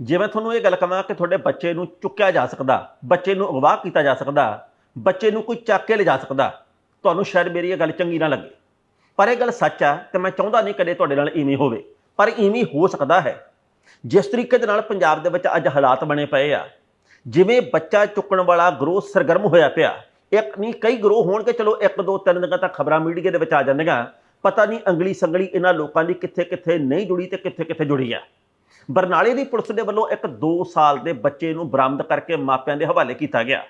ਜੇ ਮੈਂ ਤੁਹਾਨੂੰ ਇਹ ਗੱਲ ਕਹਾਂ ਕਿ ਤੁਹਾਡੇ ਬੱਚੇ ਨੂੰ ਚੁੱਕਿਆ ਜਾ ਸਕਦਾ, ਬੱਚੇ ਨੂੰ ਅਗਵਾ ਕੀਤਾ ਜਾ ਸਕਦਾ, ਬੱਚੇ ਨੂੰ ਕੋਈ ਚੱਕ ਕੇ ਲਿਜਾ ਸਕਦਾ, ਤੁਹਾਨੂੰ ਸ਼ਾਇਦ ਮੇਰੀ ਇਹ ਗੱਲ ਚੰਗੀ ਨਾ ਲੱਗੇ। ਪਰ ਇਹ ਗੱਲ ਸੱਚ ਆ ਤੇ ਮੈਂ ਚਾਹੁੰਦਾ ਨਹੀਂ ਕਦੇ ਤੁਹਾਡੇ ਨਾਲ ਇਵੇਂ ਹੋਵੇ, ਪਰ ਇਵੇਂ ਹੋ ਸਕਦਾ ਹੈ। ਜਿਸ ਤਰੀਕੇ ਦੇ ਨਾਲ ਪੰਜਾਬ ਦੇ ਵਿੱਚ ਅੱਜ ਹਾਲਾਤ ਬਣੇ ਪਏ ਆ, ਜਿਵੇਂ ਬੱਚਾ ਚੁੱਕਣ ਵਾਲਾ ਗਰੋਹ ਸਰਗਰਮ ਹੋਇਆ ਪਿਆ, ਇੱਕ ਨਹੀਂ, ਕਈ ਗਰੋਹ ਹੋਣਗੇ, ਚਲੋ ਇੱਕ, ਦੋ, ਤਿੰਨ ਦਿਨਾਂ ਤੱਕ ਖਬਰਾਂ ਮੀਡੀਆ ਦੇ ਵਿੱਚ ਆ ਜਾਂਦੀਆਂ, ਪਤਾ ਨਹੀਂ ਅੰਗਲੀ ਸੰਗਲੀ ਇਹਨਾਂ ਲੋਕਾਂ ਦੀ ਕਿੱਥੇ ਕਿੱਥੇ ਨਹੀਂ ਜੁੜੀ ਤੇ ਕਿੱਥੇ ਕਿੱਥੇ ਜੁੜੀ ਆ। ਬਰਨਾਲੇ ਦੀ ਪੁਲਿਸ ਦੇ ਵੱਲੋਂ ਇੱਕ 2 ਸਾਲ ਦੇ ਬੱਚੇ ਨੂੰ ਬਰਾਮਦ ਕਰਕੇ ਮਾਪਿਆਂ ਦੇ ਹਵਾਲੇ ਕੀਤਾ ਗਿਆ।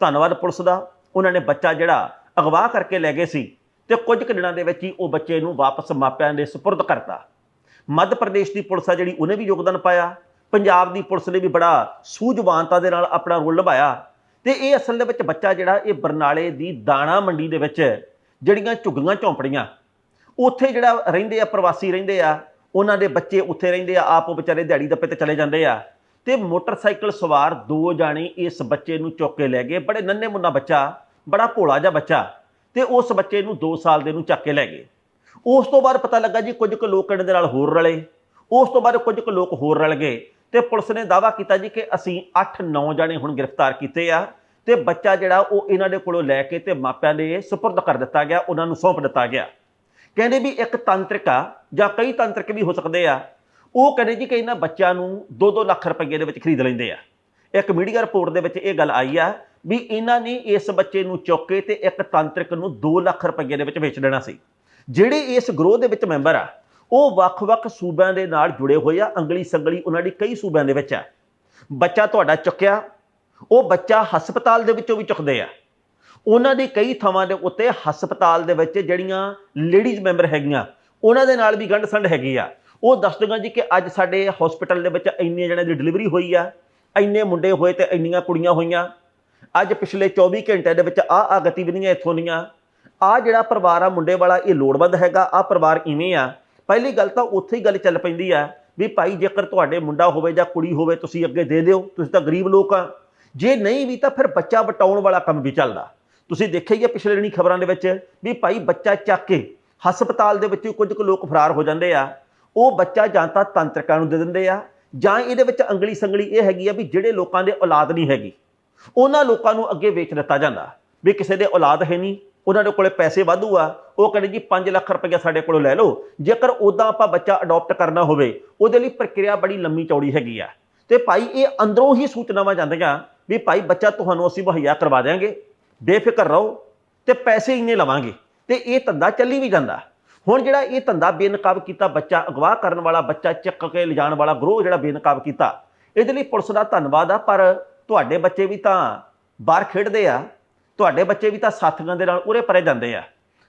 ਧੰਨਵਾਦ ਪੁਲਿਸ ਦਾ। ਉਹਨਾਂ ਨੇ ਬੱਚਾ ਜਿਹੜਾ ਅਗਵਾ ਕਰਕੇ ਲੈ ਗਏ ਸੀ ਤੇ ਕੁਝ ਕੁ ਦਿਨਾਂ ਦੇ ਵਿੱਚ ਹੀ ਉਹ ਬੱਚੇ ਨੂੰ ਵਾਪਸ ਮਾਪਿਆਂ ਦੇ ਸਪੁਰਦ ਕਰਤਾ। ਮੱਧ ਪ੍ਰਦੇਸ਼ ਦੀ ਪੁਲਿਸ ਆ ਜਿਹੜੀ ਉਹਨੇ ਵੀ ਯੋਗਦਾਨ ਪਾਇਆ। ਪੰਜਾਬ ਦੀ ਪੁਲਿਸ ਨੇ ਵੀ ਬੜਾ ਸੂਝਵਾਨਤਾ ਦੇ ਨਾਲ ਆਪਣਾ ਰੋਲ ਨਿਭਾਇਆ। ਤੇ ਇਹ ਅਸਲ ਦੇ ਵਿੱਚ ਬੱਚਾ ਜਿਹੜਾ ਇਹ ਬਰਨਾਲੇ ਦੀ ਦਾਣਾ ਮੰਡੀ ਦੇ ਵਿੱਚ ਜਿਹੜੀਆਂ ਝੁੱਗੀਆਂ ਝੌਂਪੜੀਆਂ, ਉੱਥੇ ਜਿਹੜਾ ਰਹਿੰਦੇ ਆ, ਪ੍ਰਵਾਸੀ ਰਹਿੰਦੇ ਆ ਉਹਨਾਂ ਦੇ ਬੱਚੇ ਉੱਥੇ ਰਹਿੰਦੇ ਆ, ਆਪ ਉਹ ਵਿਚਾਰੇ ਦਿਹਾੜੀ ਦੱਪੇ ਤੇ ਚਲੇ ਜਾਂਦੇ ਆ। ਤੇ ਮੋਟਰਸਾਈਕਲ ਸਵਾਰ ਦੋ ਜਾਣੇ ਇਸ ਬੱਚੇ ਨੂੰ ਚੁੱਕ ਕੇ ਲੈ ਗਏ। ਬੜੇ ਨੰਨੇ ਮੁੰਨਾ ਬੱਚਾ, ਬੜਾ ਭੋਲਾ ਜਿਹਾ ਬੱਚਾ। ਤੇ ਉਸ ਬੱਚੇ ਨੂੰ 2 ਸਾਲ ਦੇ ਨੂੰ ਚੱਕ ਕੇ ਲੈ ਗਏ। ਉਸ ਤੋਂ ਬਾਅਦ ਪਤਾ ਲੱਗਾ ਜੀ ਕੁਝ ਕੁ ਲੋਕ ਇਹਨਾਂ ਦੇ ਨਾਲ ਹੋਰ ਰਲੇ। ਉਸ ਤੋਂ ਬਾਅਦ ਕੁਝ ਕੁ ਲੋਕ ਹੋਰ ਰਲ ਗਏ। ਤੇ ਪੁਲਿਸ ਨੇ ਦਾਵਾ ਕੀਤਾ ਜੀ ਕਿ ਅਸੀਂ 8-9 ਜਾਣੇ ਹੁਣ ਗ੍ਰਿਫਤਾਰ ਕੀਤੇ ਆ। ਤੇ ਬੱਚਾ ਜਿਹੜਾ ਉਹ ਇਹਨਾਂ ਦੇ ਕੋਲੋਂ ਲੈ ਕੇ ਤੇ ਮਾਪਿਆਂ ਦੇ ਸਪੁਰਦ ਕਰ ਦਿੱਤਾ ਗਿਆ, ਉਹਨਾਂ ਨੂੰ ਸੌਂਪ ਦਿੱਤਾ ਗਿਆ। ਕਹਿੰਦੇ ਵੀ ਇੱਕ ਤਾਂਤਰਿਕ ਆ, ਜਾਂ ਕਈ ਤਾਂਤਰਿਕ ਵੀ ਹੋ ਸਕਦੇ ਆ। ਉਹ ਕਹਿੰਦੇ ਜੀ ਕਿ ਇਹਨਾਂ ਬੱਚਿਆਂ ਨੂੰ 2-2 ਲੱਖ ਰੁਪਏ ਦੇ ਵਿੱਚ ਖਰੀਦ ਲੈਂਦੇ ਆ। ਇੱਕ ਮੀਡੀਆ ਰਿਪੋਰਟ ਦੇ ਵਿੱਚ ਇਹ ਗੱਲ ਆਈ ਆ ਵੀ ਇਹਨਾਂ ਨੇ ਇਸ ਬੱਚੇ ਨੂੰ ਚੁੱਕ ਕੇ ਤੇ ਇੱਕ ਤਾਂਤਰਿਕ ਨੂੰ 2 ਲੱਖ ਰੁਪਏ ਦੇ ਵਿੱਚ ਵੇਚ ਦੇਣਾ ਸੀ। ਜਿਹੜੇ ਇਸ ਗਰੋਹ ਦੇ ਵਿੱਚ ਮੈਂਬਰ ਆ, ਉਹ ਵੱਖ-ਵੱਖ ਸੂਬਿਆਂ ਦੇ ਨਾਲ ਜੁੜੇ ਹੋਏ ਆ ਅੰਗਲੀ ਸੰਗਲੀ ਉਹਨਾਂ ਦੀ ਕਈ ਸੂਬਿਆਂ ਦੇ ਵਿੱਚ ਆ। ਬੱਚਾ ਤੁਹਾਡਾ ਚੁੱਕਿਆ, ਉਹ ਬੱਚਾ ਹਸਪਤਾਲ ਦੇ ਵਿੱਚੋਂ ਵੀ ਚੁੱਕਦੇ ਆ। ਉਹਨਾਂ ਦੀ ਕਈ ਥਾਵਾਂ ਦੇ ਉੱਤੇ ਹਸਪਤਾਲ ਦੇ ਵਿੱਚ ਜਿਹੜੀਆਂ ਲੇਡੀਜ਼ ਮੈਂਬਰ ਹੈਗੀਆਂ, ਉਹਨਾਂ ਦੇ ਨਾਲ ਵੀ ਗੰਢ ਸੰਡ ਹੈਗੀ ਆ। ਉਹ ਦੱਸ ਦੱਸਦੀਆਂ ਜੀ ਕਿ ਅੱਜ ਸਾਡੇ ਹਸਪੀਟਲ ਦੇ ਵਿੱਚ ਇੰਨੇ ਜਣਿਆਂ ਦੀ ਡਿਲੀਵਰੀ ਹੋਈ ਆ, ਇੰਨੇ ਮੁੰਡੇ ਹੋਏ ਤੇ ਇੰਨੀਆਂ ਕੁੜੀਆਂ ਹੋਈਆਂ। ਅੱਜ ਪਿਛਲੇ 24 ਘੰਟੇ ਦੇ ਵਿੱਚ ਆ ਆ ਗਤੀਵਿਧੀਆਂ ਇੱਥੋਂ ਦੀਆਂ। ਆ ਜਿਹੜਾ ਪਰਿਵਾਰ ਆ, ਮੁੰਡੇ ਵਾਲਾ, ਇਹ ਲੋੜਵੰਦ ਹੈਗਾ ਆ ਪਰਿਵਾਰ ਇਵੇਂ ਆ। ਪਹਿਲੀ ਗੱਲ ਤਾਂ ਉੱਥੇ ਹੀ ਗੱਲ ਚੱਲ ਪੈਂਦੀ ਆ ਵੀ ਭਾਈ ਜੇਕਰ ਤੁਹਾਡੇ ਮੁੰਡਾ ਹੋਵੇ ਜਾਂ ਕੁੜੀ ਹੋਵੇ, ਤੁਸੀਂ ਅੱਗੇ ਦੇ ਦਿਓ, ਤੁਸੀਂ ਤਾਂ ਗਰੀਬ ਲੋਕ ਆ। ਜੇ ਨਹੀਂ ਵੀ ਤਾਂ ਫਿਰ ਬੱਚਾ ਵਟਾਉਣ ਵਾਲਾ ਕੰਮ ਵੀ ਚੱਲਦਾ। ਤੁਸੀਂ ਦੇਖਿਆ ਹੀ ਆ ਪਿਛਲੇ ਦਿਨੀ ਖਬਰਾਂ ਦੇ ਵਿੱਚ ਵੀ ਭਾਈ ਬੱਚਾ ਚੱਕ ਕੇ ਹਸਪਤਾਲ ਦੇ ਵਿੱਚ ਕੁਝ ਕੁ ਲੋਕ ਫਰਾਰ ਹੋ ਜਾਂਦੇ ਆ। ਉਹ ਬੱਚਾ ਜਾਂ ਤਾਂ ਤੰਤਰਕਾਂ ਨੂੰ ਦੇ ਦਿੰਦੇ ਆ ਜਾਂ ਇਹਦੇ ਵਿੱਚ ਅੰਗਲੀ ਸੰਗਲੀ ਇਹ ਹੈਗੀ ਆ ਵੀ ਜਿਹੜੇ ਲੋਕਾਂ ਦੇ ਔਲਾਦ ਨਹੀਂ ਹੈਗੀ। ਉਹਨਾਂ ਲੋਕਾਂ ਨੂੰ ਅੱਗੇ ਵੇਚ ਦਿੱਤਾ ਜਾਂਦਾ ਵੀ ਕਿਸੇ ਦੇ ਔਲਾਦ ਹੈ ਨਹੀਂ, ਉਹਨਾਂ ਦੇ ਕੋਲੇ ਪੈਸੇ ਵਾਧੂ ਆ, ਉਹ ਕਹਿੰਦੇ ਜੀ 5 ਲੱਖ ਰੁਪਏ ਸਾਡੇ ਕੋਲੋਂ ਲੈ ਲਓ, ਜੇਕਰ ਉਦਾਂ ਆਪਾਂ ਬੱਚਾ ਅਡਾਪਟ ਕਰਨਾ ਹੋਵੇ, ਉਹਦੇ ਲਈ ਪ੍ਰਕਿਰਿਆ ਬੜੀ ਲੰਮੀ ਚੌੜੀ ਹੈਗੀ ਆ। ਤੇ ਭਾਈ ਇਹ ਅੰਦਰੋਂ ਹੀ ਸੂਚਨਾਵਾਂ ਜਾਂਦੀਆਂ ਵੀ ਭਾਈ ਬੱਚਾ ਤੁਹਾਨੂੰ ਅਸੀਂ ਮੁਹੱਈਆ ਕਰਵਾ ਦਿਆਂਗੇ। ਬੇਫਿਕਰ ਰਹੋ ਤੇ ਪੈਸੇ ਇੰਨੇ ਲਵਾਂਗੇ ਤੇ ਇਹ ਧੰਦਾ ਚੱਲੀ ਵੀ ਜਾਂਦਾ। ਹੁਣ ਜਿਹੜਾ ਇਹ ਧੰਦਾ ਬੇਨਕਾਬ ਕੀਤਾ, ਬੱਚਾ ਅਗਵਾ ਕਰਨ ਵਾਲਾ, ਬੱਚਾ ਚੱਕ ਕੇ ਲਿਜਾਣ ਵਾਲਾ, ਗਰੋਹ ਜਿਹੜਾ ਬੇਨਕਾਬ ਕੀਤਾ, ਇਹਦੇ ਲਈ ਪੁਲਿਸ ਦਾ ਧੰਨਵਾਦ ਆ, ਪਰ ਤੁਹਾਡੇ ਬੱਚੇ ਵੀ ਤਾਂ ਬਾਹਰ ਖੇਡਦੇ ਆ, ਤੁਹਾਡੇ ਬੱਚੇ ਵੀ ਤਾਂ ਸਾਥੀਆਂ ਦੇ ਨਾਲ ਉਰੇ ਪਰੇ ਜਾਂਦੇ ਆ।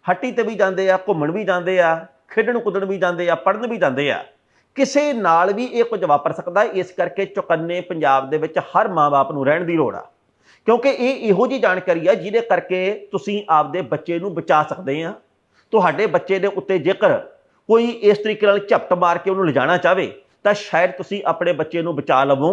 ਹੱਟੀ ਤੇ ਵੀ ਜਾਂਦੇ ਆ, ਘੁੰਮਣ ਵੀ ਜਾਂਦੇ ਆ, ਖੇਡਣ ਕੁੱਦਣ ਵੀ ਜਾਂਦੇ ਆ, ਪੜ੍ਹਨ ਵੀ ਜਾਂਦੇ ਆ। ਕਿਸੇ ਨਾਲ ਵੀ ਇਹ ਕੁਝ ਵਾਪਰ ਸਕਦਾ, ਇਸ ਕਰਕੇ ਚੁਕੰਨੇ ਪੰਜਾਬ ਦੇ ਵਿੱਚ ਹਰ ਮਾਂ-ਬਾਪ ਨੂੰ ਰਹਿਣ ਦੀ ਲੋੜ ਆ। ਕਿਉਂਕਿ ਇਹ ਇਹੋ ਜੀ ਜਾਣਕਾਰੀ ਆ ਜਿਹਦੇ ਕਰਕੇ ਤੁਸੀਂ ਆਪਦੇ ਬੱਚੇ ਨੂੰ ਬਚਾ ਸਕਦੇ ਆ। ਤੁਹਾਡੇ ਬੱਚੇ ਦੇ ਉੱਤੇ ਜੇਕਰ ਕੋਈ ਇਸ ਤਰੀਕੇ ਨਾਲ ਝਪਟ ਮਾਰ ਕੇ ਉਹਨੂੰ ਲਿਜਾਣਾ ਚਾਹਵੇ ਤਾਂ ਸ਼ਾਇਦ ਤੁਸੀਂ ਆਪਣੇ ਬੱਚੇ ਨੂੰ ਬਚਾ ਲਵੋ।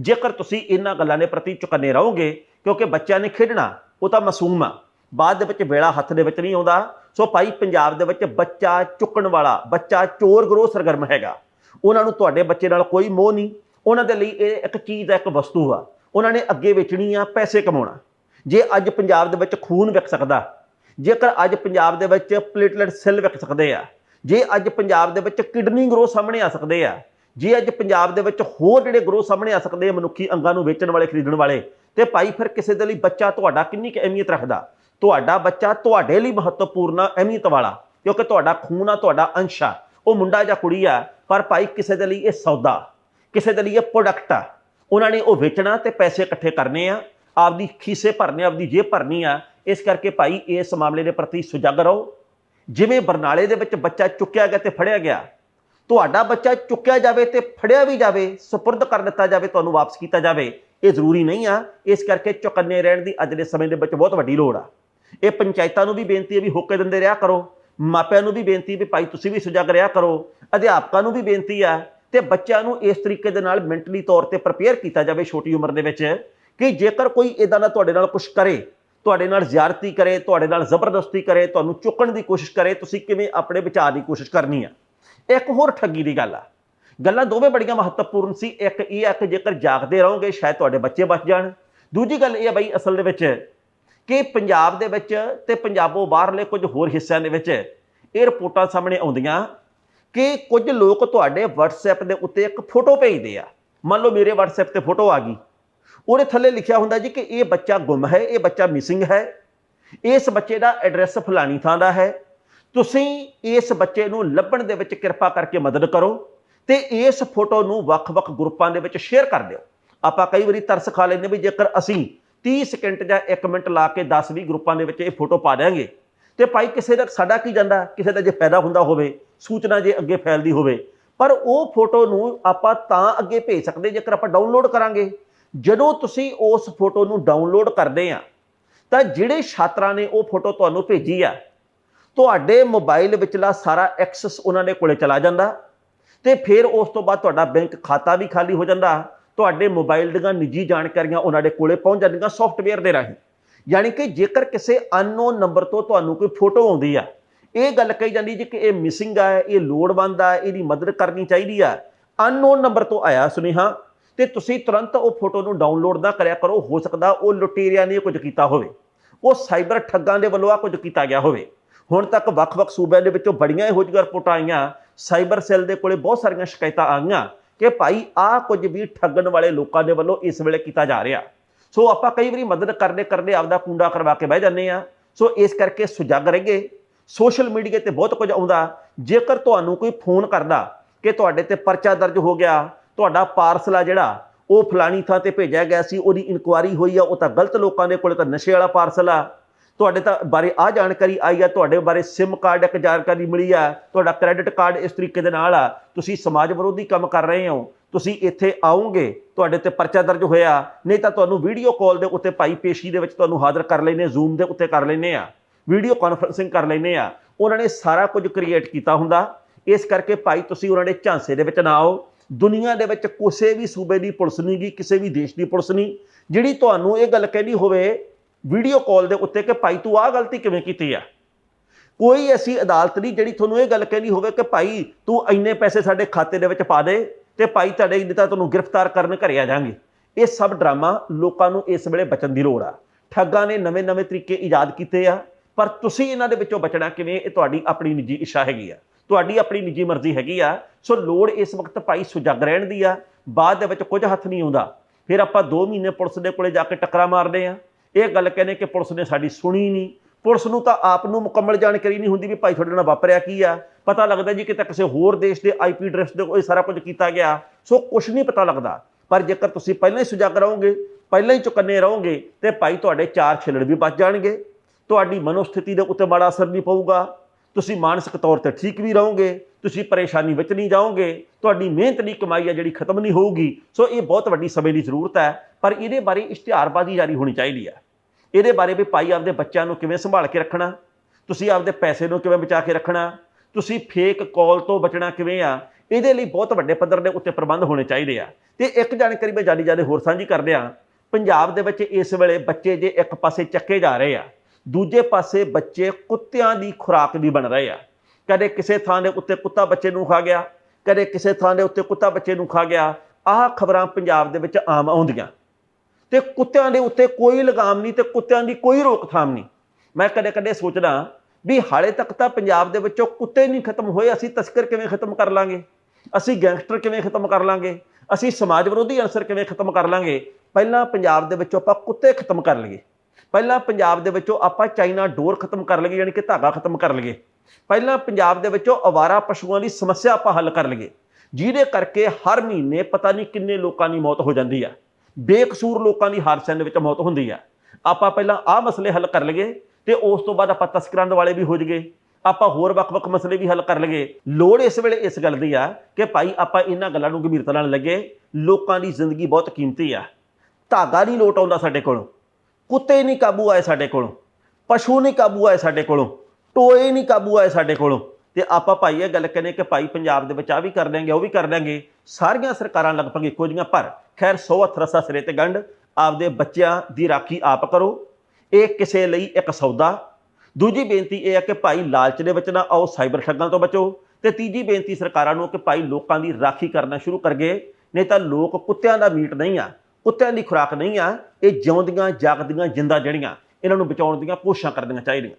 ਜੇਕਰ ਤੁਸੀਂ ਇਹਨਾਂ ਗੱਲਾਂ ਦੇ ਪ੍ਰਤੀ ਚੁਕੰਨੇ ਰਹੋਗੇ, ਕਿਉਂਕਿ ਬੱਚਿਆਂ ਨੇ ਖੇਡਣਾ, ਉਹ ਤਾਂ ਮਾਸੂਮ ਆ। ਬਾਅਦ ਦੇ ਵਿੱਚ ਵੇਲਾ ਹੱਥ ਦੇ ਵਿੱਚ ਨਹੀਂ ਆਉਂਦਾ। ਸੋ ਭਾਈ, ਪੰਜਾਬ ਦੇ ਵਿੱਚ ਬੱਚਾ ਚੁੱਕਣ ਵਾਲਾ, ਬੱਚਾ ਚੋਰ ਗਰੋਹ ਸਰਗਰਮ ਹੈਗਾ। ਉਹਨਾਂ ਨੂੰ ਤੁਹਾਡੇ ਬੱਚੇ ਨਾਲ ਕੋਈ ਮੋਹ ਨਹੀਂ। ਉਹਨਾਂ ਦੇ ਲਈ ਇਹ ਇੱਕ ਚੀਜ਼ ਆ ਇੱਕ ਵਸਤੂ ਆ। ਉਹਨਾਂ ਨੇ ਅੱਗੇ ਵੇਚਣੀ ਆ ਪੈਸੇ ਕਮਾਉਣਾ। ਜੇ ਅੱਜ ਪੰਜਾਬ ਦੇ ਵਿੱਚ ਖੂਨ ਵਿਕ ਸਕਦਾ ਜੇਕਰ ਅੱਜ ਪੰਜਾਬ ਦੇ ਵਿੱਚ ਪਲੇਟਲੈਟ ਸੈੱਲ ਵਿਕ ਸਕਦੇ ਆ ਜੇ ਅੱਜ ਪੰਜਾਬ ਦੇ ਵਿੱਚ ਕਿਡਨੀ ਗਰੋਹ ਸਾਹਮਣੇ ਆ ਸਕਦੇ ਆ ਜੇ ਅੱਜ ਪੰਜਾਬ ਦੇ ਵਿੱਚ ਹੋਰ ਜਿਹੜੇ ਗਰੋਹ ਸਾਹਮਣੇ ਆ ਸਕਦੇ ਆ ਮਨੁੱਖੀ ਅੰਗਾਂ ਨੂੰ ਵੇਚਣ ਵਾਲੇ ਖਰੀਦਣ ਵਾਲੇ ਤੇ ਭਾਈ ਫਿਰ ਕਿਸੇ ਦੇ ਲਈ ਬੱਚਾ ਤੁਹਾਡਾ ਕਿੰਨੀ ਕੁ ਅਹਿਮੀਅਤ ਰੱਖਦਾ? ਤੁਹਾਡਾ ਬੱਚਾ ਤੁਹਾਡੇ ਲਈ ਮਹੱਤਵਪੂਰਨ ਆ, ਅਹਿਮੀਅਤ ਵਾਲਾ ਕਿਉਂਕਿ ਤੁਹਾਡਾ ਖੂਨ ਆ ਤੁਹਾਡਾ ਅੰਸ਼ ਆ। ਉਹ ਮੁੰਡਾ ਜਾਂ ਕੁੜੀ ਆ ਪਰ ਭਾਈ ਕਿਸੇ ਦੇ ਲਈ ਇਹ ਸੌਦਾ ਕਿਸੇ ਦੇ ਲਈ ਇਹ ਪ੍ਰੋਡਕਟ ਆ। ਉਹਨਾਂ ਨੇ ਉਹ ਵੇਚਣਾ ਤੇ ਪੈਸੇ ਇਕੱਠੇ ਕਰਨੇ ਆ, ਆਪਦੀ ਖੀਸੇ ਭਰਨੇ, ਆਪਦੀ ਜੇਬ ਭਰਨੀ ਆ, ਇਸ ਕਰਕੇ ਭਾਈ ਇਸ ਮਾਮਲੇ ਦੇ ਪ੍ਰਤੀ ਸੁਜਗ ਰਹੋ। ਜਿਵੇਂ ਬਰਨਾਲੇ ਦੇ ਵਿੱਚ ਬੱਚਾ ਚੁੱਕਿਆ ਗਿਆ ਤੇ ਫੜਿਆ ਗਿਆ, ਤੁਹਾਡਾ ਬੱਚਾ ਚੁੱਕਿਆ ਜਾਵੇ ਤੇ ਫੜਿਆ ਵੀ ਜਾਵੇ, ਸਪੁਰਦ ਕਰ ਦਿੱਤਾ ਜਾਵੇ, ਤੁਹਾਨੂੰ ਵਾਪਸ ਕੀਤਾ ਜਾਵੇ, ਇਹ ਜ਼ਰੂਰੀ ਨਹੀਂ ਆ। ਇਸ ਕਰਕੇ ਚੁਕੰਨੇ ਰਹਿਣ ਦੀ ਅੱਜ ਦੇ ਸਮੇਂ ਦੇ ਵਿੱਚ ਬਹੁਤ ਵੱਡੀ ਲੋੜ ਆ। ਇਹ ਪੰਚਾਇਤਾਂ ਨੂੰ ਵੀ ਬੇਨਤੀ ਹੈ ਵੀ ਹੋਕੇ ਦਿੰਦੇ ਰਿਹਾ ਕਰੋ। ਮਾਪਿਆਂ ਨੂੰ ਵੀ ਬੇਨਤੀ ਵੀ ਭਾਈ ਤੁਸੀਂ ਵੀ ਸੁਜਗ ਰਿਹਾ ਕਰੋ। ਅਧਿਆਪਕਾਂ ਨੂੰ ਵੀ ਬੇਨਤੀ ਆ ਤੇ ਬੱਚਿਆਂ ਨੂੰ ਇਸ ਤਰੀਕੇ ਦੇ ਨਾਲ ਮੈਂਟਲੀ ਤੌਰ ਤੇ ਪ੍ਰਪੇਅਰ ਕੀਤਾ ਜਾਵੇ ਛੋਟੀ ਉਮਰ ਦੇ ਵਿੱਚ, ਕਿ ਜੇਕਰ ਕੋਈ ਇਦਾਂ ਦਾ ਤੁਹਾਡੇ ਨਾਲ ਕੁਝ ਕਰੇ, ਤੁਹਾਡੇ ਨਾਲ ਜ਼ਿਆਰਤੀ ਕਰੇ, ਤੁਹਾਡੇ ਨਾਲ ਜ਼ਬਰਦਸਤੀ ਕਰੇ, ਤੁਹਾਨੂੰ ਚੁੱਕਣ ਦੀ ਕੋਸ਼ਿਸ਼ ਕਰੇ, ਤੁਸੀਂ ਕਿਵੇਂ ਆਪਣੇ ਬਚਾਅ ਦੀ ਕੋਸ਼ਿਸ਼ ਕਰਨੀ ਆ? ਇੱਕ ਹੋਰ ਠੱਗੀ ਦੀ ਗੱਲ ਆ। ਗੱਲਾਂ ਦੋਵੇਂ ਬੜੀਆਂ ਮਹੱਤਵਪੂਰਨ ਸੀ। ਇੱਕ ਇਹ ਆ ਕਿ ਜੇਕਰ ਜਾਗਦੇ ਰਹੋਗੇ, ਸ਼ਾਇਦ ਤੁਹਾਡੇ ਬੱਚੇ ਬਚ ਜਾਣ। ਦੂਜੀ ਗੱਲ ਇਹ ਆ ਬਈ ਅਸਲ ਦੇ ਵਿੱਚ ਕਿ ਪੰਜਾਬ ਦੇ ਵਿੱਚ ਤੇ ਪੰਜਾਬੋਂ ਬਾਹਰਲੇ ਕੁਝ ਹੋਰ ਹਿੱਸਿਆਂ ਦੇ ਵਿੱਚ ਇਹ ਰਿਪੋਰਟਾਂ ਸਾਹਮਣੇ ਆਉਂਦੀਆਂ ਕਿ ਕੁਝ ਲੋਕ ਤੁਹਾਡੇ WhatsApp ਦੇ ਉੱਤੇ ਇੱਕ ਫੋਟੋ ਭੇਜਦੇ ਆ। ਮੰਨ ਲਓ ਮੇਰੇ WhatsApp ਤੇ ਫੋਟੋ ਆ ਗਈ। ਉਹਦੇ ਥੱਲੇ ਲਿਖਿਆ ਹੁੰਦਾ ਜੀ ਕਿ ਇਹ ਬੱਚਾ ਗੁੰਮ ਹੈ, ਇਹ ਬੱਚਾ ਮਿਸਿੰਗ ਹੈ। ਇਸ ਬੱਚੇ ਦਾ ਐਡਰੈਸ ਫਲਾਣੀ ਥਾਂ ਦਾ ਹੈ। ਤੁਸੀਂ ਇਸ ਬੱਚੇ ਨੂੰ ਲੱਭਣ ਦੇ ਵਿੱਚ ਕਿਰਪਾ ਕਰਕੇ ਮਦਦ ਕਰੋ ਤੇ ਇਸ ਫੋਟੋ ਨੂੰ ਵੱਖ-ਵੱਖ ਗਰੁੱਪਾਂ ਦੇ ਵਿੱਚ ਸ਼ੇਅਰ ਕਰ ਦਿਓ। ਆਪਾਂ ਕਈ ਵਾਰੀ ਤਰਸ ਖਾ ਲੈਂਦੇ ਵੀ ਜੇਕਰ ਅਸੀਂ 30 ਸਕਿੰਟ ਜਾਂ 1 ਮਿੰਟ ਲਾ ਕੇ 10-20 ਗਰੁੱਪਾਂ ਦੇ ਵਿੱਚ ਇਹ ਫੋਟੋ ਪਾ ਦਿਆਂਗੇ ਤੇ ਭਾਈ ਕਿਸੇ ਦਾ ਸਾਡਾ ਕੀ ਜਾਂਦਾ? ਕਿਸੇ ਦਾ ਜੇ ਪੈਦਾ ਹੁੰਦਾ ਹੋਵੇ, ਸੂਚਨਾ ਜੇ ਅੱਗੇ ਫੈਲਦੀ ਹੋਵੇ। ਪਰ ਉਹ ਫੋਟੋ ਨੂੰ ਆਪਾਂ ਤਾਂ ਅੱਗੇ ਭੇਜ ਸਕਦੇ ਜੇਕਰ ਆਪਾਂ ਡਾਊਨਲੋਡ ਕਰਾਂਗੇ। ਜਦੋਂ ਤੁਸੀਂ ਉਸ ਫੋਟੋ ਨੂੰ ਡਾਊਨਲੋਡ ਕਰਦੇ ਆ, ਤਾਂ ਜਿਹੜੇ ਛਾਤਰਾਂ ਨੇ ਉਹ ਫੋਟੋ ਤੁਹਾਨੂੰ ਭੇਜੀ ਆ, ਤੁਹਾਡੇ ਮੋਬਾਈਲ ਵਿਚਲਾ ਸਾਰਾ ਐਕਸੈਸ ਉਹਨਾਂ ਦੇ ਕੋਲੇ ਚਲਾ ਜਾਂਦਾ ਤੇ ਫਿਰ ਉਸ ਤੋਂ ਬਾਅਦ ਤੁਹਾਡਾ ਬੈਂਕ ਖਾਤਾ ਵੀ ਖਾਲੀ ਹੋ ਜਾਂਦਾ, ਤੁਹਾਡੇ ਮੋਬਾਈਲ ਦੀਆਂ ਨਿੱਜੀ ਜਾਣਕਾਰੀਆਂ ਉਹਨਾਂ ਦੇ ਕੋਲੇ ਪਹੁੰਚ ਜਾਂਦੀਆਂ ਸੌਫਟਵੇਅਰ ਦੇ ਰਾਹੀਂ। ਯਾਨੀ ਕਿ ਜੇਕਰ ਕਿਸੇ ਅਨਨੋਨ ਨੰਬਰ ਤੋਂ ਤੁਹਾਨੂੰ ਕੋਈ ਫੋਟੋ ਆਉਂਦੀ ਆ, ਇਹ ਗੱਲ ਕਹੀ ਜਾਂਦੀ ਜੀ ਕਿ ਇਹ ਮਿਸਿੰਗ ਆ, ਇਹ ਲੋੜਵੰਦ ਆ, ਇਹਦੀ ਮਦਦ ਕਰਨੀ ਚਾਹੀਦੀ ਆ। ਅਨਨੋਨ ਨੰਬਰ ਤੋਂ ਆਇਆ ਸੁਨੇਹਾ ਤੇ ਤੁਸੀਂ ਤੁਰੰਤ ਉਹ ਫੋਟੋ ਨੂੰ ਡਾਊਨਲੋਡ ਨਾ ਕਰਿਆ ਕਰੋ, ਹੋ ਸਕਦਾ ਉਹ ਲੁਟੇਰਿਆਂ ਨੇ ਕੁਝ ਕੀਤਾ ਹੋਵੇ। ਉਹ ਸਾਈਬਰ ਠੱਗਾਂ ਦੇ ਵੱਲੋਂ ਆ ਕੁਝ ਕੀਤਾ ਗਿਆ ਹੋਵੇ। ਹੁਣ ਤੱਕ ਵੱਖ-ਵੱਖ ਸੂਬਿਆਂ ਦੇ ਵਿੱਚੋਂ ਬੜੀਆਂ ਇਹੋ ਜਿਹੀਆਂ ਰਿਪੋਰਟਾਂ ਆਈਆਂ ਸਾਈਬਰ ਸੈੱਲ ਦੇ ਕੋਲੇ ਬਹੁਤ ਸਾਰੀਆਂ ਸ਼ਿਕਾਇਤਾਂ ਆਈਆਂ ਕਿ ਭਾਈ ਆਹ ਕੁਝ ਵੀ ਠੱਗਣ ਵਾਲੇ ਲੋਕਾਂ ਦੇ ਵੱਲੋਂ ਇਸ ਵੇਲੇ ਕੀਤਾ ਜਾ ਰਿਹਾ। ਸੋ ਆਪਾਂ ਕਈ ਵਾਰੀ ਮਦਦ ਕਰਨੇ ਕਰਨੇ ਆਪਦਾ ਕੁੰਡਾ ਕਰਵਾ ਕੇ ਬਹਿ ਜਾਂਦੇ ਆ ਸੋ ਇਸ ਕਰਕੇ ਸੁਜੱਗ ਰਹੀਏ। ਸੋਸ਼ਲ ਮੀਡੀਆ ਤੇ ਬਹੁਤ ਕੁਝ ਆਉਂਦਾ। ਜੇਕਰ ਤੁਹਾਨੂੰ ਕੋਈ ਫੋਨ ਕਰਦਾ ਕਿ ਤੁਹਾਡੇ ਤੇ ਪਰਚਾ ਦਰਜ ਹੋ ਗਿਆ, ਤੁਹਾਡਾ ਪਾਰਸਲ ਆ ਜਿਹੜਾ, ਉਹ ਫਲਾਣੀ ਥਾਂ ਤੇ ਭੇਜਿਆ ਗਿਆ ਸੀ, ਉਹਦੀ ਇਨਕੁਆਰੀ ਹੋਈ ਆ, ਉਹ ਤਾਂ ਗਲਤ ਲੋਕਾਂ ਦੇ ਕੋਲ ਤਾਂ ਨਸ਼ੇ ਵਾਲਾ ਪਾਰਸਲ ਆ। ਤੁਹਾਡੇ ਤਾਂ ਬਾਰੇ ਆ ਜਾਣਕਾਰੀ ਆਈ ਆ, ਤੁਹਾਡੇ ਬਾਰੇ ਸਿਮ ਕਾਰਡ ਇੱਕ ਜਾਣਕਾਰੀ ਮਿਲੀ ਆ, ਤੁਹਾਡਾ ਕ੍ਰੈਡਿਟ ਕਾਰਡ ਇਸ ਤਰੀਕੇ ਦੇ ਨਾਲ ਆ। ਤੁਸੀਂ ਸਮਾਜ ਵਿਰੋਧੀ ਕੰਮ ਕਰ ਰਹੇ ਹੋ, ਤੁਸੀਂ ਇੱਥੇ ਆਓਗੇ, ਤੁਹਾਡੇ ਤੇ ਪਰਚਾ ਦਰਜ ਹੋਇਆ, ਨਹੀਂ ਤਾਂ ਤੁਹਾਨੂੰ ਵੀਡੀਓ ਕਾਲ ਦੇ ਉੱਤੇ ਭਾਈ ਪੇਸ਼ੀ ਦੇ ਵਿੱਚ ਤੁਹਾਨੂੰ ਹਾਜ਼ਰ ਕਰ ਲੈਨੇ ਜ਼ੂਮ ਦੇ ਉੱਤੇ ਕਰ ਲੈਨੇ ਆ ਵੀਡੀਓ ਕਾਨਫਰੰਸਿੰਗ ਕਰ ਲੈਨੇ ਆ। ਉਹਨਾਂ ਨੇ ਸਾਰਾ ਕੁਝ ਕ੍ਰੀਏਟ ਕੀਤਾ ਹੁੰਦਾ। ਇਸ ਕਰਕੇ ਭਾਈ ਤੁਸੀਂ ਉਹਨਾਂ ਦੇ ਝਾਂਸੇ ਦੇ ਵਿੱਚ ਨਾ ਆਓ। ਦੁਨੀਆ ਦੇ ਵਿੱਚ ਕਿਸੇ ਵੀ ਸੂਬੇ ਦੀ ਪੁਲਿਸ ਨਹੀਂ ਗੀ, ਕਿਸੇ ਵੀ ਦੇਸ਼ ਦੀ ਪੁਲਿਸ ਨਹੀਂ। ਜਿਹੜੀ ਤੁਹਾਨੂੰ ਇਹ ਗੱਲ ਕਹਿੰਦੀ ਹੋਵੇ ਵੀਡੀਓ ਕਾਲ ਦੇ ਉੱਤੇ ਕਿ ਭਾਈ ਤੂੰ ਆਹ ਗਲਤੀ ਕਿਵੇਂ ਕੀਤੀ ਆ? ਕੋਈ ਐਸੀ ਅਦਾਲਤ ਨਹੀਂ ਜਿਹੜੀ ਤੁਹਾਨੂੰ ਇਹ ਗੱਲ ਕਹਿੰਦੀ ਹੋਵੇ ਕਿ ਭਾਈ ਤੂੰ ਇੰਨੇ ਪੈਸੇ ਸਾਡੇ ਖਾਤੇ ਦੇ ਵਿੱਚ ਪਾ ਦੇ ਤੇ ਭਾਈ ਤੁਹਾਡੇ ਇੰਨੇ ਤਾਂ ਤੁਹਾਨੂੰ ਗ੍ਰਿਫਤਾਰ ਕਰਨ ਘਰੇ ਆ ਜਾਾਂਗੇ ਇਹ ਸਭ ਡਰਾਮਾ ਲੋਕਾਂ ਨੂੰ ਇਸ ਵੇਲੇ ਬਚਣ ਦੀ ਲੋੜ ਆ। ਠੱਗਾਂ ਨੇ ਨਵੇਂ-ਨਵੇਂ ਤਰੀਕੇ ਇਜਾਦ ਕੀਤੇ ਆ, ਪਰ ਤੁਸੀਂ ਇਹਨਾਂ ਦੇ ਵਿੱਚੋਂ ਬਚਣਾ ਕਿਵੇਂ? ਇਹ ਤੁਹਾਡੀ ਆਪਣੀ ਨਿੱਜੀ ਇੱਛਾ ਹੈਗੀ ਆ। ਤੁਹਾਡੀ ਆਪਣੀ ਨਿੱਜੀ ਮਰਜ਼ੀ ਹੈਗੀ ਆ। ਸੋ ਲੋੜ ਇਸ ਵਕਤ ਭਾਈ ਸੁਜਗ ਰਹਿਣ ਦੀ ਆ। ਬਾਅਦ ਦੇ ਵਿੱਚ ਕੁਝ ਹੱਥ ਨਹੀਂ ਆਉਂਦਾ। ਫਿਰ ਆਪਾਂ 2 ਮਹੀਨੇ ਪੁਲਿਸ ਦੇ ਕੋਲੇ ਜਾ ਕੇ ਟੱਕਰਾ ਮਾਰਦੇ ਆ। ਇਹ ਗੱਲ ਕਹਿੰਦੇ ਕਿ ਪੁਲਿਸ ਨੇ ਸਾਡੀ ਸੁਣੀ ਨਹੀਂ। ਪੁਲਿਸ ਨੂੰ ਤਾਂ ਆਪ ਨੂੰ ਮੁਕੰਮਲ ਜਾਣਕਾਰੀ ਨਹੀਂ ਹੁੰਦੀ ਵੀ ਭਾਈ ਤੁਹਾਡੇ ਨਾਲ ਵਾਪਰਿਆ ਕੀ ਆ। ਪਤਾ ਲੱਗਦਾ ਜੀ ਕਿ ਤਾਂ ਕਿਸੇ ਹੋਰ ਦੇਸ਼ ਦੇ ਆਈਪੀ ਐਡਰੈਸ ਦੇ ਕੋਈ ਸਾਰਾ ਕੁਝ ਕੀਤਾ ਗਿਆ। ਸੋ ਕੁਝ ਨਹੀਂ ਪਤਾ ਲੱਗਦਾ। ਪਰ ਜੇਕਰ ਤੁਸੀਂ ਪਹਿਲਾਂ ਹੀ ਸੁਜਾਗ ਰਹੋਗੇ ਪਹਿਲਾਂ ਹੀ ਚੁਕੰਨੇ ਰਹੋਗੇ, ਤੇ ਭਾਈ ਤੁਹਾਡੇ ਚਾਰ ਛਿਲੜ ਵੀ ਬਚ ਜਾਣਗੇ। ਤੁਹਾਡੀ ਮਨੋਸਥਿਤੀ ਦੇ ਉੱਤੇ ਮਾੜਾ ਅਸਰ ਨਹੀਂ ਪਊਗਾ। ਤੁਸੀਂ ਮਾਨਸਿਕ ਤੌਰ ਤੇ ਠੀਕ ਵੀ ਰਹੋਗੇ, ਤੁਸੀਂ ਪਰੇਸ਼ਾਨੀ ਵਿੱਚ ਨਹੀਂ ਜਾਓਗੇ, ਤੁਹਾਡੀ ਮਿਹਨਤ ਦੀ ਕਮਾਈ ਹੈ ਜਿਹੜੀ ਖਤਮ ਨਹੀਂ ਹੋਊਗੀ। ਸੋ ਇਹ ਬਹੁਤ ਵੱਡੀ ਸਮੇਂ ਦੀ ਜ਼ਰੂਰਤ ਹੈ, ਪਰ ਇਹਦੇ ਬਾਰੇ ਇਸ਼ਤਿਹਾਰਬਾਜ਼ੀ ਜਾਰੀ ਹੋਣੀ ਚਾਹੀਦੀ ਹੈ। ਇਹਦੇ ਬਾਰੇ ਵੀ ਭਾਈ ਆਪਦੇ ਬੱਚਿਆਂ ਨੂੰ ਕਿਵੇਂ ਸੰਭਾਲ ਕੇ ਰੱਖਣਾ? ਤੁਸੀਂ ਆਪਦੇ ਪੈਸੇ ਨੂੰ ਕਿਵੇਂ ਬਚਾ ਕੇ ਰੱਖਣਾ? ਤੁਸੀਂ ਫੇਕ ਕਾਲ ਤੋਂ ਬਚਣਾ ਕਿਵੇਂ ਆ? ਇਹਦੇ ਲਈ ਬਹੁਤ ਵੱਡੇ ਪੱਧਰ ਦੇ ਉੱਤੇ ਪ੍ਰਬੰਧ ਹੋਣੇ ਚਾਹੀਦੇ ਆ। ਤੇ ਇੱਕ ਜਾਣਕਾਰੀ ਮੈਂ ਜਾਨੀ ਜਾਦੇ ਹੋਰ ਸਾਂਝੀ ਕਰਦੇ ਆ ਪੰਜਾਬ ਦੇ ਵਿੱਚ ਇਸ ਵੇਲੇ ਬੱਚੇ ਜੇ ਇੱਕ ਪਾਸੇ ਚੱਕੇ ਜਾ ਰਹੇ ਆ, ਦੂਜੇ ਪਾਸੇ ਬੱਚੇ ਕੁੱਤਿਆਂ ਦੀ ਖੁਰਾਕ ਵੀ ਬਣ ਰਹੇ ਆ। ਕਦੇ ਕਿਸੇ ਥਾਂ ਦੇ ਉੱਤੇ ਕੁੱਤਾ ਬੱਚੇ ਨੂੰ ਖਾ ਗਿਆ, ਕਦੇ ਕਿਸੇ ਥਾਂ ਦੇ ਉੱਤੇ ਕੁੱਤਾ ਬੱਚੇ ਨੂੰ ਖਾ ਗਿਆ। ਆਹ ਖਬਰਾਂ ਪੰਜਾਬ ਦੇ ਵਿੱਚ ਆਮ ਆਉਂਦੀਆਂ। ਤੇ ਕੁੱਤਿਆਂ ਦੇ ਉੱਤੇ ਕੋਈ ਲਗਾਮ ਨਹੀਂ ਤੇ ਕੁੱਤਿਆਂ ਦੀ ਕੋਈ ਰੋਕਥਾਮ ਨਹੀਂ। ਮੈਂ ਕਦੇ-ਕਦੇ ਸੋਚਦਾ ਵੀ ਹਾਲੇ ਤੱਕ ਤਾਂ ਪੰਜਾਬ ਦੇ ਵਿੱਚੋਂ ਕੁੱਤੇ ਨਹੀਂ ਖਤਮ ਹੋਏ, ਅਸੀਂ ਤਸਕਰ ਕਿਵੇਂ ਖਤਮ ਕਰ ਲਾਂਗੇ? ਅਸੀਂ ਗੈਂਗਸਟਰ ਕਿਵੇਂ ਖਤਮ ਕਰ ਲਾਂਗੇ? ਅਸੀਂ ਸਮਾਜ ਵਿਰੋਧੀ ਅਨਸਰ ਕਿਵੇਂ ਖਤਮ ਕਰ ਲਾਂਗੇ? ਪਹਿਲਾਂ ਪੰਜਾਬ ਦੇ ਵਿੱਚੋਂ ਆਪਾਂ ਕੁੱਤੇ ਖਤਮ ਕਰ ਲਈਏ। ਪਹਿਲਾਂ ਪੰਜਾਬ ਦੇ ਵਿੱਚੋਂ ਆਪਾਂ ਚਾਈਨਾ ਡੋਰ ਖਤਮ ਕਰ ਲਈਏ, ਯਾਨੀ ਕਿ ਧਾਗਾ ਖਤਮ ਕਰ ਲਈਏ। ਪਹਿਲਾਂ ਪੰਜਾਬ ਦੇ ਵਿੱਚੋਂ ਅਵਾਰਾ ਪਸ਼ੂਆਂ ਦੀ ਸਮੱਸਿਆ ਆਪਾਂ ਹੱਲ ਕਰ ਲਈਏ, ਜਿਹਦੇ ਕਰਕੇ ਹਰ ਮਹੀਨੇ ਪਤਾ ਨਹੀਂ ਕਿੰਨੇ ਲੋਕਾਂ ਦੀ ਮੌਤ ਹੋ ਜਾਂਦੀ ਆ। ਬੇਕਸੂਰ ਲੋਕਾਂ ਦੀ ਹਾਦਸਿਆਂ ਦੇ ਵਿੱਚ ਮੌਤ ਹੁੰਦੀ ਆ। ਆਪਾਂ ਪਹਿਲਾਂ ਆਹ ਮਸਲੇ ਹੱਲ ਕਰ ਲਈਏ ਤੇ ਉਸ ਤੋਂ ਬਾਅਦ ਆਪਾਂ ਤਸਕਰਾਂ ਦੇ ਵਾਲੇ ਵੀ ਹੋ ਜਾਈਏ। ਆਪਾਂ ਹੋਰ ਵੱਖ-ਵੱਖ ਮਸਲੇ ਵੀ ਹੱਲ ਕਰ ਲਈਏ। ਲੋੜ ਇਸ ਵੇਲੇ ਇਸ ਗੱਲ ਦੀ ਆ ਕਿ ਭਾਈ ਆਪਾਂ ਇਹਨਾਂ ਗੱਲਾਂ ਨੂੰ ਗੰਭੀਰਤਾ ਨਾਲ ਲੱਗੇ। ਲੋਕਾਂ ਦੀ ਜ਼ਿੰਦਗੀ ਬਹੁਤ ਕੀਮਤੀ ਆ। ਧਾਗਾ ਨਹੀਂ ਲੋਟ ਆਉਂਦਾ ਸਾਡੇ ਕੋਲੋਂ। ਕੁੱਤੇ ਨਹੀਂ ਕਾਬੂ ਆਏ ਸਾਡੇ ਕੋਲੋਂ। ਪਸ਼ੂ ਨਹੀਂ ਕਾਬੂ ਆਏ ਸਾਡੇ ਕੋਲੋਂ। ਟੋਏ ਨਹੀਂ ਕਾਬੂ ਆਏ ਸਾਡੇ ਕੋਲੋਂ। ਤੇ ਆਪਾਂ ਭਾਈ ਇਹ ਗੱਲ ਕਹਿੰਦੇ ਕਿ ਭਾਈ ਪੰਜਾਬ ਦੇ ਵਿੱਚ ਆ ਵੀ ਕਰ ਦਿਆਂਗੇ, ਉਹ ਵੀ ਕਰ ਦਿਆਂਗੇ। ਸਾਰੀਆਂ ਸਰਕਾਰਾਂ ਲਗਭਗ ਇੱਕੋ ਜਿਹੀਆਂ, ਪਰ ਖੈਰ ਸੌ ਹੱਥ ਰਸਾ ਸਿਰੇ ਤੇ ਗੰਢ, ਆਪਦੇ ਬੱਚਿਆਂ ਦੀ ਰਾਖੀ ਆਪ ਕਰੋ। ਇਹ ਕਿਸੇ ਲਈ ਇੱਕ ਸੌਦਾ। ਦੂਜੀ ਬੇਨਤੀ ਇਹ ਹੈ ਕਿ ਭਾਈ ਲਾਲਚ ਦੇ ਵਿੱਚ ਨਾ ਆਓ, ਸਾਈਬਰ ਠੱਗਾਂ ਤੋਂ ਬਚੋ। ਤੇ ਤੀਜੀ ਬੇਨਤੀ ਸਰਕਾਰਾਂ ਨੂੰ ਕਿ ਭਾਈ ਲੋਕਾਂ ਦੀ ਰਾਖੀ ਕਰਨਾ ਸ਼ੁਰੂ ਕਰ ਗਏ ਨਹੀਂ ਤਾਂ ਲੋਕ ਕੁੱਤਿਆਂ ਦਾ ਮੀਟ ਨਹੀਂ ਆ, ਕੁੱਤਿਆਂ ਦੀ ਖੁਰਾਕ ਨਹੀਂ ਆ, ਇਹ ਜਿਉਂਦੀਆਂ, ਜਾਗਦੀਆਂ, ਜਿੰਦਾ ਜੜੀਆਂ ਇਹਨਾਂ ਨੂੰ ਬਚਾਉਣ ਦੀਆਂ ਕੋਸ਼ਿਸ਼ਾਂ ਕਰਨੀਆਂ ਚਾਹੀਦੀਆਂ।